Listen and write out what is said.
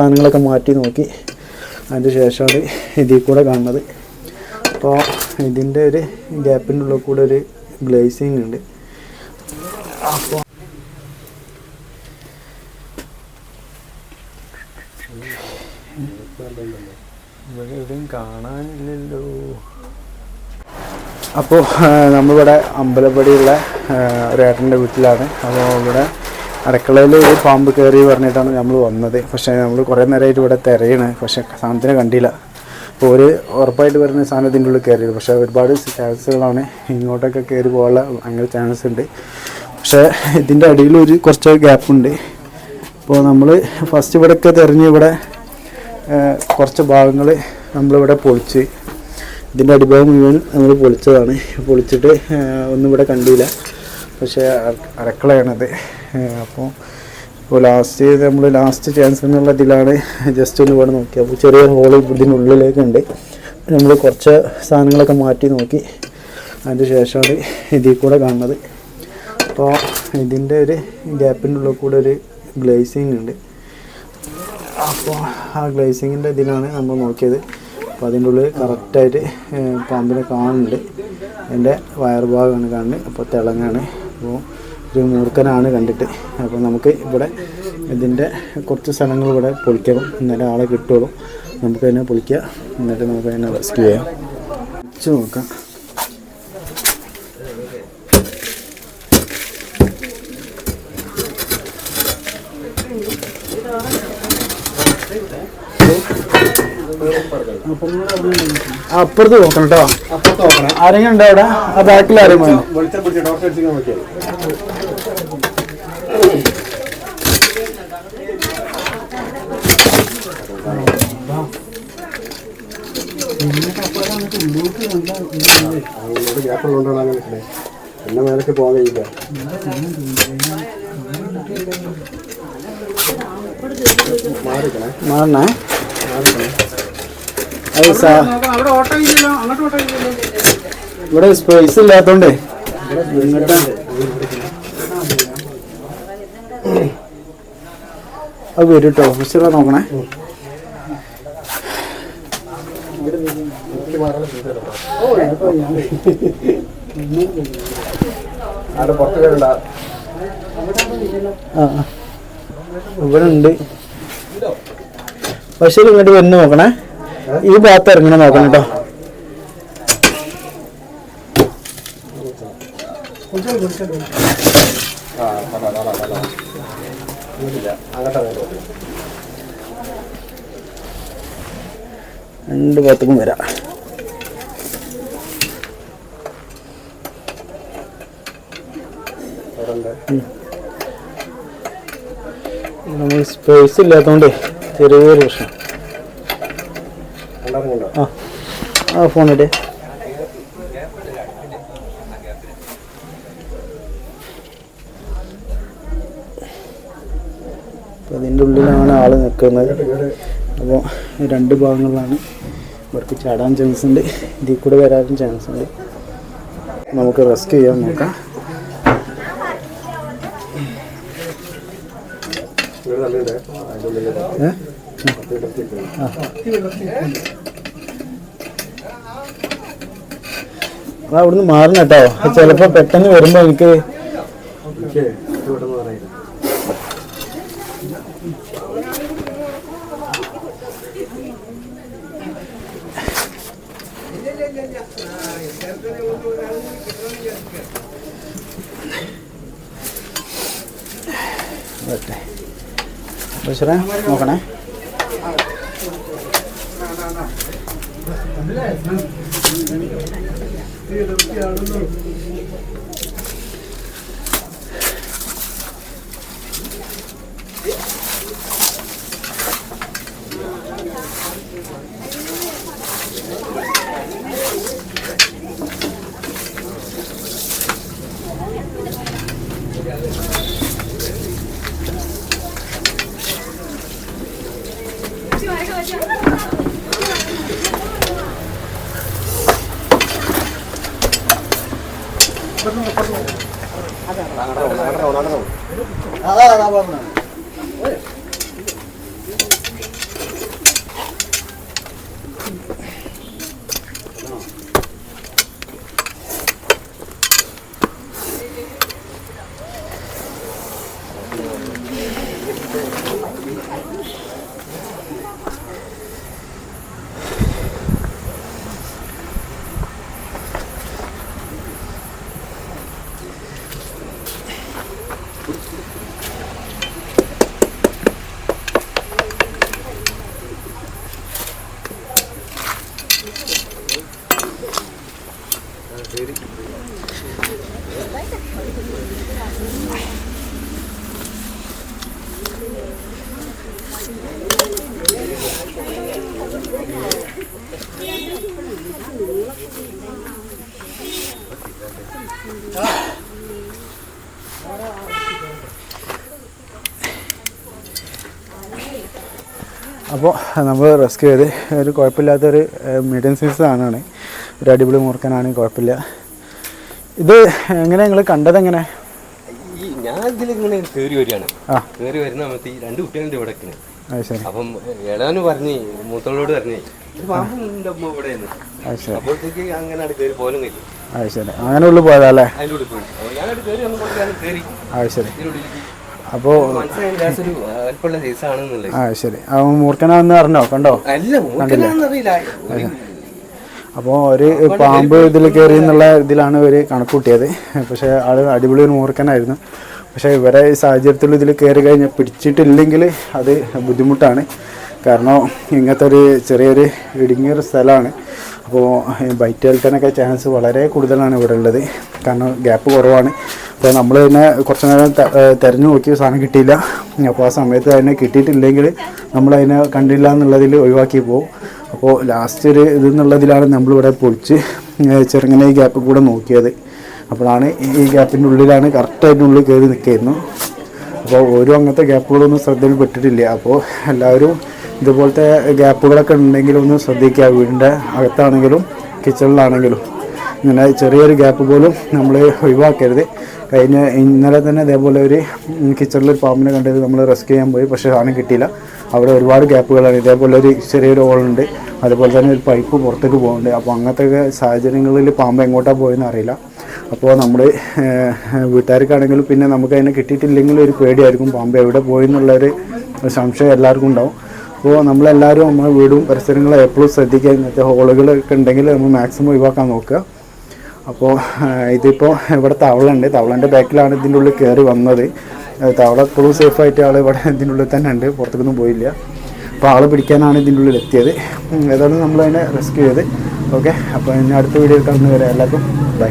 സാധനങ്ങളൊക്കെ മാറ്റി നോക്കി. അതിന്റെ ശേഷമാണ് ഇതിൽ കൂടെ കാണുന്നത്. അപ്പോൾ ഇതിന്റെ ഒരു ഗ്യാപ്പിന്റെ ഉള്ളിൽ കൂടെ ഒരു ഗ്ലേസിങ് ഉണ്ട്. അപ്പോൾ ഇവിടെ എവിടെയും കാണാനില്ലല്ലോ. അപ്പോൾ നമ്മളിവിടെ അമ്പലപ്പടിയുള്ള ഒരു ഏട്ടന്റെ വീട്ടിലാണ്. അപ്പോൾ ഇവിടെ അടുക്കളയിൽ ഒരു പാമ്പ് കയറി പറഞ്ഞിട്ടാണ് നമ്മൾ വന്നത്. പക്ഷേ നമ്മൾ കുറേ നേരമായിട്ട് ഇവിടെ തിരയണ്. പക്ഷേ സാധനത്തിനെ കണ്ടില്ല. അപ്പോൾ ഒരു ഉറപ്പായിട്ട് വരുന്ന സാധനത്തിന്റെ ഉള്ളിൽ കയറിയത്. പക്ഷേ ഒരുപാട് ചാൻസുകളാണ് ഇങ്ങോട്ടൊക്കെ കയറി പോകാനുള്ള ഭയങ്കര ചാൻസ് ഉണ്ട്. പക്ഷേ ഇതിന്റെ അടിയിൽ ഒരു കുറച്ച് ഗ്യാപ്പ് ഉണ്ട്. അപ്പോൾ നമ്മൾ ഫസ്റ്റ് ഇവിടെയൊക്കെ തിരഞ്ഞ് ഇവിടെ കുറച്ച് ഭാഗങ്ങൾ നമ്മളിവിടെ പൊളിച്ച് ഇതിന്റെ അടിഭാഗം മുഴുവൻ നമ്മൾ പൊളിച്ചതാണ്. പൊളിച്ചിട്ട് ഒന്നും ഇവിടെ കണ്ടില്ല. പക്ഷേ അരക്കളയാണത്. അപ്പോൾ ഇപ്പോൾ ലാസ്റ്റ് നമ്മൾ ലാസ്റ്റ് ചാൻസ് എന്നുള്ള ഇതിലാണ് ജസ്റ്റ് ഒന്ന് വേണം നോക്കി അപ്പോൾ ചെറിയ ഹോൾ ഇതിനുള്ളിലേക്കുണ്ട്. നമ്മൾ കുറച്ച് സാധനങ്ങളൊക്കെ മാറ്റി നോക്കി. അതിന്റെ ശേഷമാണ് ഇതിൽ കൂടെ കാണുന്നത്. അപ്പോൾ ഇതിന്റെ ഒരു ഗ്യാപ്പിന്റെ ഉള്ളിൽ കൂടെ ഒരു ഗ്ലേസിങ് ഉണ്ട്. അപ്പോൾ ആ ഗ്ലേസിങ്ങിന്റെ ഇതിലാണ് നമ്മൾ നോക്കിയത്. അപ്പോൾ അതിന്റെ ഉള്ളിൽ കറക്റ്റായിട്ട് പാമ്പിനെ കാണുന്നുണ്ട്. അതിന്റെ വയർ ഭാഗമാണ് കാണുന്നത്. അപ്പോൾ തിളങ്ങാണ്. അപ്പോൾ ഒരു മൂർഖനാണ് കണ്ടിട്ട്. അപ്പോൾ നമുക്ക് ഇവിടെ ഇതിന്റെ കുറച്ച് സ്ഥലങ്ങൾ ഇവിടെ പൊളിക്കണം. എന്നിട്ട് ആളെ കിട്ടുള്ളൂ. നമുക്ക് തന്നെ പൊളിക്കുക എന്നിട്ട് നമുക്ക് അതിനെ റെസ്ക്യൂ ചെയ്യാം. വെച്ച് നോക്കാം. അപ്പുറത്ത് നോക്കണം കേട്ടോ അപ്പുറത്ത് നോക്കണേ. ആരെങ്കിലും ഉണ്ടോ അവിടെ? ആ ബാക്കിൽ വെളിച്ചം പിടിച്ച് നോക്കിയാൽ അങ്ങനെ എന്നെ മേലേക്ക് പോകാൻ കഴിയില്ല. മാറിക്കണേ. മാറണേ. മാറിക്കണേ. ഇവിടെ സ്പേസ് ഇല്ലാത്തോണ്ടേ. അത് വരും കേട്ടോ മിസ്റ്റർ നോക്കണേ. ഇവിടെ ഉണ്ട് പക്ഷേ ഇങ്ങോട്ട് വന്ന് നോക്കണേ. ഈ ഭാഗത്ത് ഇറങ്ങണ നോക്കണം കേട്ടോ. രണ്ട് ഭാഗത്തേക്കും വരാം. നമ്മൾ സ്പേസ് ഇല്ലാത്തതുകൊണ്ട് ചെറിയൊരു പ്രശ്നം. ആ. ആ ഫോണിട്ട് അതിന്റെ ഉള്ളിലാണ് ആൾ നിൽക്കുന്നത്. അപ്പോൾ രണ്ട് ഭാഗങ്ങളിലാണ് ഇവർക്ക് ചാടാൻ ചാൻസ് ഉണ്ട്. ഇതിൽ കൂടെ വരാനും ചാൻസ് ഉണ്ട്. നമുക്ക് റെസ്ക്യൂ ചെയ്യാൻ നോക്കാം. ഇവിടെ അവിടുന്ന് മാറണം കേട്ടോ. ചിലപ്പോ പെട്ടെന്ന് വരുമ്പോ എനിക്ക് എനിക്ക് ഇരുപത്തിയാണെന്നുള്ളൂ അതാണ് അതാണ് അതാണ് അപ്പോൾ നമ്മൾ റെസ്ക്യൂ ചെയ്ത് ഒരു കുഴപ്പമില്ലാത്തൊരു മീഡിയം സൈസ് ആണ് ഒരു അടിപൊളി മൂർക്കനാണ് കുഴപ്പമില്ല. ഇത് എങ്ങനെ നിങ്ങൾ കണ്ടത് എങ്ങനെ? ഞാൻ ഇതിലിങ്ങനെ കയറി വരികയാണ്. കയറി വരുന്ന സമയത്ത് ഈ രണ്ട് കുട്ടികളുടെ ഇവിടെ അപ്പം ഇളവന് പറഞ്ഞ് മൂത്തോളോട് പറഞ്ഞേ അപ്പോഴത്തേക്ക് അങ്ങനെ കയറി പോലും അങ്ങനെ ഉള്ളിൽ പോയതല്ലേ ശരി. സൈസാണെന്നുള്ളത്. ആ ശരി. അവൻ മൂർക്കനാന്ന് അറിഞ്ഞോ കണ്ടോ? അല്ല മൂക്കനാണെന്നറിയില്ല അപ്പോൾ ഒരു പാമ്പ് ഇതിൽ കയറി എന്നുള്ള ഇതിലാണ് ഇവർ കണക്കൂട്ടിയത്. പക്ഷേ ആൾ അടിപൊളി ഒരു മൂർഖനായിരുന്നു. പക്ഷേ ഇവരെ സാഹചര്യത്തിൽ ഇതിൽ കയറി കഴിഞ്ഞാൽ പിടിച്ചിട്ടില്ലെങ്കിൽ അത് ബുദ്ധിമുട്ടാണ്. കാരണം ഇങ്ങനത്തെ ഒരു ചെറിയൊരു ഇടുങ്ങിയൊരു സ്ഥലമാണ്. അപ്പോൾ ബൈറ്റ് ഏൽക്കാനൊക്കെ ചാൻസ് വളരെ കൂടുതലാണ് ഇവിടെ ഉള്ളത്. കാരണം ഗ്യാപ്പ് കുറവാണ്. അപ്പോൾ നമ്മൾ തന്നെ കുറച്ച് നേരം തിരഞ്ഞു നോക്കിയ സാധനം കിട്ടിയില്ല. അപ്പോൾ ആ സമയത്ത് അതിനെ കിട്ടിയിട്ടില്ലെങ്കിൽ നമ്മളതിനെ കണ്ടില്ല എന്നുള്ളതിൽ ഒഴിവാക്കി പോകും അപ്പോൾ ലാസ്റ്റ് ഒരു ഇത് എന്നുള്ളതിലാണ് നമ്മളിവിടെ പൊളിച്ച് ചെറുങ്ങനെ ഈ ഗ്യാപ്പ് കൂടെ നോക്കിയത്. അപ്പോഴാണ് ഈ ഗ്യാപ്പിന്റെ ഉള്ളിലാണ് കറക്റ്റായിട്ട് ഉള്ളിൽ കയറി നിൽക്കുന്നു അപ്പോൾ ഓരോ അങ്ങനത്തെ ഗ്യാപ്പുകളൊന്നും ശ്രദ്ധയിൽ പെട്ടിട്ടില്ല. അപ്പോൾ എല്ലാവരും ഇതുപോലത്തെ ഗ്യാപ്പുകളൊക്കെ ഉണ്ടെങ്കിലും ഒന്ന് ശ്രദ്ധിക്കുക. വീടിന്റെ അകത്താണെങ്കിലും കിച്ചണിലാണെങ്കിലും. ഇങ്ങനെ ചെറിയൊരു ഗ്യാപ്പ് പോലും നമ്മൾ ഒഴിവാക്കരുത്. കഴിഞ്ഞ ഇന്നലെ തന്നെ ഇതേപോലെ ഒരു കിച്ചണിൽ ഒരു പാമ്പിനെ കണ്ടത് നമ്മൾ റെസ്ക്യൂ ചെയ്യാൻ പോയി. പക്ഷേ സാധനം കിട്ടിയില്ല. അവിടെ ഒരുപാട് ഗ്യാപ്പുകളാണ്. ഇതേപോലെ ഒരു ചെറിയൊരു ഹോളുണ്ട് അതുപോലെ തന്നെ ഒരു പൈപ്പ് പുറത്തേക്ക് പോകുന്നുണ്ട് അപ്പോൾ അങ്ങനത്തെ സാഹചര്യങ്ങളിൽ പാമ്പ് എങ്ങോട്ടാണ് പോയെന്ന് അറിയില്ല. അപ്പോൾ നമ്മൾ വീട്ടുകാർക്കാണെങ്കിലും പിന്നെ നമുക്ക് അതിനെ കിട്ടിയിട്ടില്ലെങ്കിൽ ഒരു പേടിയായിരിക്കും പാമ്പ് എവിടെ പോയി എന്നുള്ളൊരു സംശയം എല്ലാവർക്കും ഉണ്ടാവും. അപ്പോൾ നമ്മളെല്ലാവരും നമ്മുടെ വീടും പരിസരങ്ങളും എപ്പോഴും ശ്രദ്ധിക്കുക. ഇങ്ങനത്തെ ഹോളുകളൊക്കെ ഉണ്ടെങ്കിൽ നമ്മൾ മാക്സിമം ഒഴിവാക്കാൻ നോക്കുക. അപ്പോൾ ഇതിപ്പോൾ ഇവിടെ തവളുണ്ട് തവളന്റെ ബാക്കിലാണ് ഇതിന്റെ ഉള്ളിൽ കയറി വന്നത്. തവള എപ്പോഴും സേഫായിട്ട് ആൾ ഇവിടെ ഇതിന്റെ ഉള്ളിൽ തന്നെ ഉണ്ട്. പുറത്തേക്കൊന്നും പോയില്ല. അപ്പോൾ ആൾ പിടിക്കാനാണ് ഇതിന്റെ ഉള്ളിൽ എത്തിയത്. ഏതായാലും നമ്മളതിനെ റെസ്ക്യൂ ചെയ്ത്. ഓക്കെ അപ്പോൾ ഇനി അടുത്ത വീഡിയോയിൽ കാണുന്നവരെ എല്ലാവർക്കും ബൈ